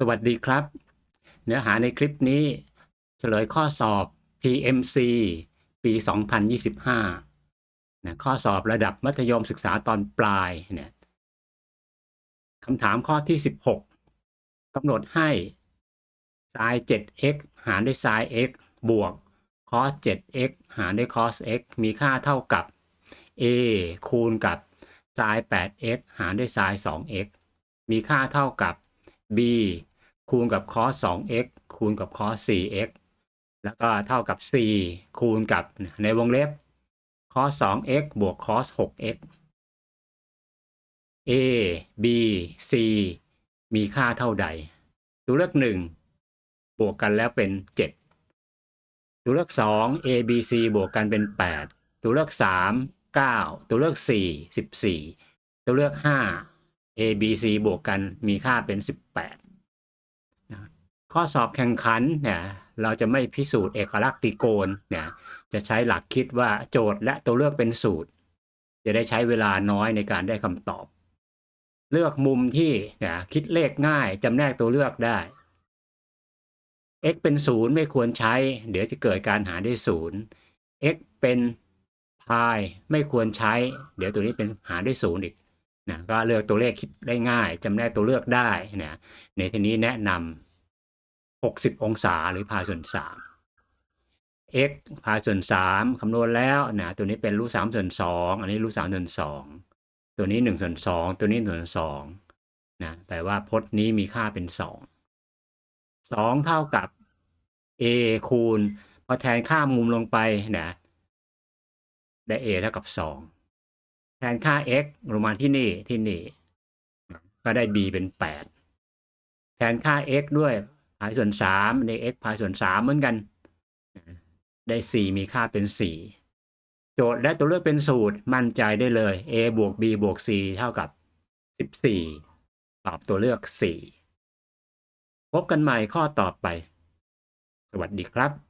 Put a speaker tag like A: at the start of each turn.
A: สวัสดีครับ เนื้อหาในคลิปนี้ เฉลยข้อสอบ PMC ปี 2025นะข้อสอบระดับมัธยมศึกษาตอนปลายเนี่ยคำถามข้อที่ 16กำหนดให้ sin 7x หารด้วย sin x บวก cos 7x หารด้วย cos x มีค่าเท่ากับ a คูณกับ sin 8x หารด้วย sin 2x มีค่าเท่ากับ b คูณกับ cos 2x คูณกับ cos 4x แล้วก็เท่ากับ c คูณกับในวงเล็บ cos 2x บวก cos 6x a b c มีค่าเท่าใด ตัวเลือก 1 บวกกันแล้วเป็น 7 ตัวเลือก 2 a b c บวกกันเป็น 8 ตัวเลือก 3 9 ตัวเลือก 4 14 ตัวเลือก 5 a b c บวกกันมีค่าเป็น 18 ข้อสอบแข่งขันเนี่ยเราจะไม่พิสูจน์เอกลักษณ์ตรีโกณเนี่ยจะใช้หลักคิดว่าโจทย์และตัวเลือกเป็นสูตร จะได้ใช้เวลาน้อยในการได้คำตอบ เลือกมุมที่เนี่ยคิดเลขง่ายจำแนกตัวเลือกได้ x เป็นศูนย์ไม่ควรใช้ เดี๋ยวจะเกิดการหารด้วยศูนย์ x เป็นพายไม่ควรใช้ เดี๋ยวตัวนี้เป็นหารด้วยศูนย์อีกนะก็เลือกตัวเลขคิดได้ง่ายจำแนกตัวเลือกได้นะในที่นี้แนะนำ 60 องศาหรือพายส่วน 3 x พายส่วน 3 คำนวณแล้วนะตัวนี้เป็นรูท3ส่วน 2 อันนี้รูท3ส่วน 2 ตัวนี้ 1 ส่วน 2 ตัวนี้1ส่วน2นะแปลว่าพจน์นี้มีค่าเป็น 2 2 เท่ากับ a คูณ พอแทนค่ามุมลงไปนะได้ a เท่ากับ 2 แทนค่า x ลงมาที่นี่ที่นี่ ก็ได้ b เป็น 8 แทนค่า x ด้วย พายส่วน3ใน x พายส่วน3เหมือนกัน ได้ 4 มีค่าเป็น 4 โจทย์และตัวเลือกเป็นสูตรมั่นใจได้เลย a บวก b บวก c เท่ากับ 14 ตอบตัวเลือก 4 พบกันใหม่ข้อต่อไป สวัสดีครับ